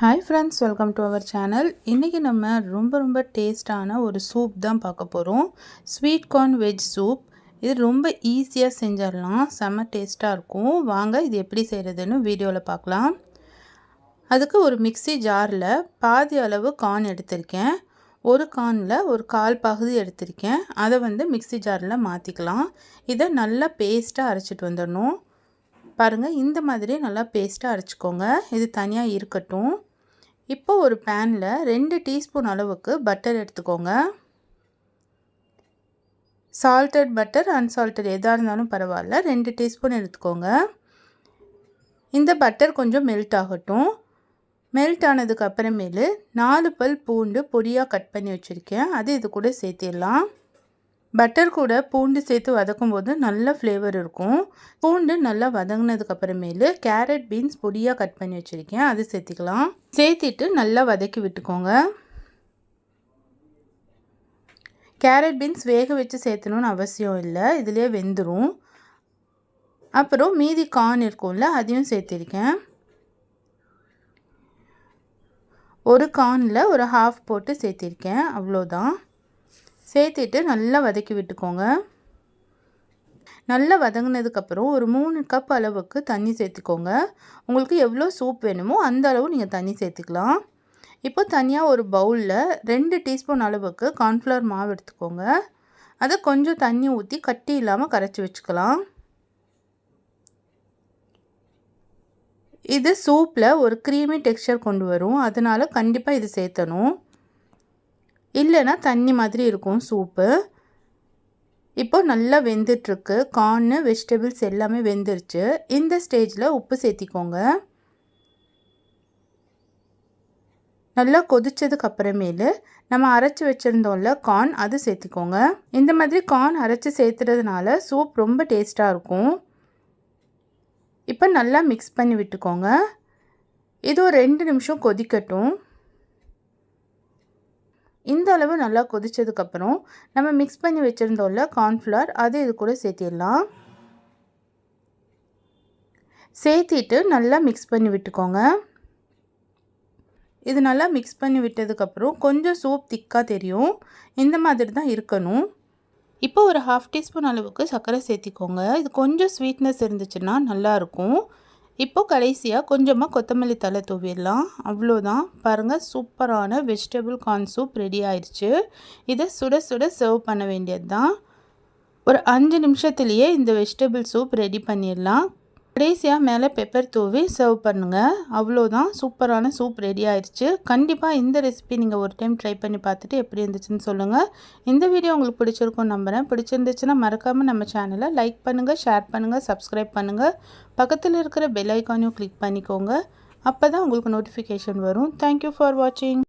Hi friends welcome to our channel இன்றைக்கி நம்ம ரொம்ப ரொம்ப டேஸ்டான ஒரு சூப் தான் பார்க்க போகிறோம் ஸ்வீட் கார்ன் வெஜ் சூப் இது ரொம்ப ஈஸியாக செஞ்சிடலாம். செம்ம டேஸ்ட்டாக இருக்கும். வாங்க இது எப்படி செய்கிறதுன்னு வீடியோவில் பார்க்கலாம். அதுக்கு ஒரு மிக்சி ஜாரில் பாதி அளவு கார்ன் எடுத்திருக்கேன். ஒரு கார்னில் ஒரு கால் பகுதி எடுத்திருக்கேன். அதை வந்து மிக்சி ஜாரில் மாற்றிக்கலாம் இதை நல்லா பேஸ்ட்டாக அரைச்சிட்டு வந்துடணும். பாருங்கள் இந்த மாதிரி நல்லா பேஸ்ட்டாக அரைச்சிக்கோங்க. இது தனியாக இருக்கட்டும். இப்போ ஒரு பேனில் ரெண்டு டீஸ்பூன் அளவுக்கு பட்டர் எடுத்துக்கோங்க. சால்டட் பட்டர் அன்சால்டட் எதாக இருந்தாலும் பரவாயில்ல. ரெண்டு டீஸ்பூன் எடுத்துக்கோங்க. இந்த பட்டர் கொஞ்சம் மெல்ட் ஆகட்டும். மெல்ட் ஆனதுக்கு அப்புறமேலு நாலு பல் பூண்டு பொடியாக கட் பண்ணி வச்சுருக்கேன். அது இது கூட சேர்த்திடலாம். பட்டர் கூட பூண்டு சேர்த்து வதக்கும் போது நல்ல ஃப்ளேவர் இருக்கும். பூண்டு நல்லா வதங்கினதுக்கப்புறமேலு கேரட் பீன்ஸ் பொடியாக கட் பண்ணி வச்சுருக்கேன். அது சேர்த்துக்கலாம். சேர்த்திட்டு நல்லா வதக்கி விட்டுக்கோங்க. கேரட் பீன்ஸ் வேக வச்சு சேர்த்தணும்னு அவசியம் இல்லை. இதிலே வெந்துடும் அப்புறம் மீதி கார்ன் இருக்கும்ல அதையும் சேர்த்திருக்கேன். ஒரு கார்னில் ஒரு ஹாஃப் போட்டு சேர்த்திருக்கேன். அவ்வளோதான் சேர்த்துட்டு நல்லா வதக்கி விட்டுக்கோங்க. நல்லா வதங்கினதுக்கப்புறம் ஒரு மூணு கப் அளவுக்கு தண்ணி சேர்த்துக்கோங்க. உங்களுக்கு எவ்வளோ சூப் வேணுமோ அந்த அளவு நீங்கள் தண்ணி சேர்த்துக்கலாம். இப்போ தனியாக ஒரு பவுலில் ரெண்டு டீஸ்பூன் அளவுக்கு கார்ன்ஃப்ளவர் மாவு எடுத்துக்கோங்க. அதை கொஞ்சம் தண்ணி ஊற்றி கட்டி இல்லாமல் கரைச்சி வச்சுக்கலாம். இது சூப்பில் ஒரு க்ரீமி டெக்ஸ்சர் கொண்டு வரும். அதனால் கண்டிப்பாக இது சேர்த்தணும். இல்லைன்னா தண்ணி மாதிரி இருக்கும் சூப்பு. இப்போ நல்லா வெந்துட்டுருக்கு. கார்னு வெஜிடபிள்ஸ் எல்லாமே வெந்துருச்சு. இந்த ஸ்டேஜில் உப்பு சேர்த்திக்கோங்க. நல்லா கொதித்ததுக்கு அப்புறமேலு நம்ம அரைச்சி வச்சுருந்தோம்ல கார்ன் அது சேர்த்திக்கோங்க. இந்த மாதிரி கார்ன் அரைச்சி சேர்த்துறதுனால சூப் ரொம்ப டேஸ்ட்டாக இருக்கும். இப்போ நல்லா மிக்ஸ் பண்ணி விட்டுக்கோங்க. இது ஒரு ரெண்டு நிமிஷம் கொதிக்கட்டும். இந்த அளவு நல்லா கொதித்ததுக்கப்புறம் நம்ம மிக்ஸ் பண்ணி வச்சுருந்தோம்ல கார்ன்ஃப்ளவர் அதை இது கூட சேர்த்திடலாம். சேர்த்திட்டு நல்லா மிக்ஸ் பண்ணி விட்டுக்கோங்க. இது நல்லா மிக்ஸ் பண்ணி விட்டதுக்கப்புறம் கொஞ்சம் சூப் திக்காக தெரியும். இந்த மாதிரி தான் இருக்கணும். இப்போ ஒரு ஹாஃப் டீஸ்பூன் அளவுக்கு சர்க்கரை சேர்த்திக்கோங்க. இது கொஞ்சம் ஸ்வீட்னஸ் இருந்துச்சுன்னா நல்லாயிருக்கும் இப்போது கடைசியாக கொஞ்சமாக கொத்தமல்லி தலை தூவிடலாம். அவ்வளோதான். பாருங்கள் சூப்பரான வெஜிடபிள் கார்ன் சூப் ரெடி ஆயிடுச்சு. இதை சுட சுட சர்வ் பண்ண வேண்டியது தான் ஒரு அஞ்சு நிமிஷத்துலேயே இந்த வெஜிடபிள் சூப் ரெடி பண்ணிடலாம். கடைசியாக மேலே பெப்பர் தூவி சர்வ் பண்ணுங்கள் அவ்வளோதான் சூப்பரான சூப் ரெடி ஆயிடுச்சு கண்டிப்பாக இந்த ரெசிபி நீங்கள் ஒரு டைம் ட்ரை பண்ணி பார்த்துட்டு எப்படி இருந்துச்சுன்னு சொல்லுங்கள் இந்த வீடியோ உங்களுக்கு பிடிச்சிருக்கும் நம்புகிறேன் பிடிச்சிருந்துச்சுன்னா மறக்காமல் நம்ம சேனலை லைக் பண்ணுங்கள் ஷேர் பண்ணுங்கள் சப்ஸ்கிரைப் பண்ணுங்கள் பக்கத்தில் இருக்கிற பெல் ஐக்கானையும் கிளிக் பண்ணிக்கோங்க. அப்போ தான் உங்களுக்கு நோட்டிஃபிகேஷன் வரும். தேங்க்யூ ஃபார் வாட்சிங்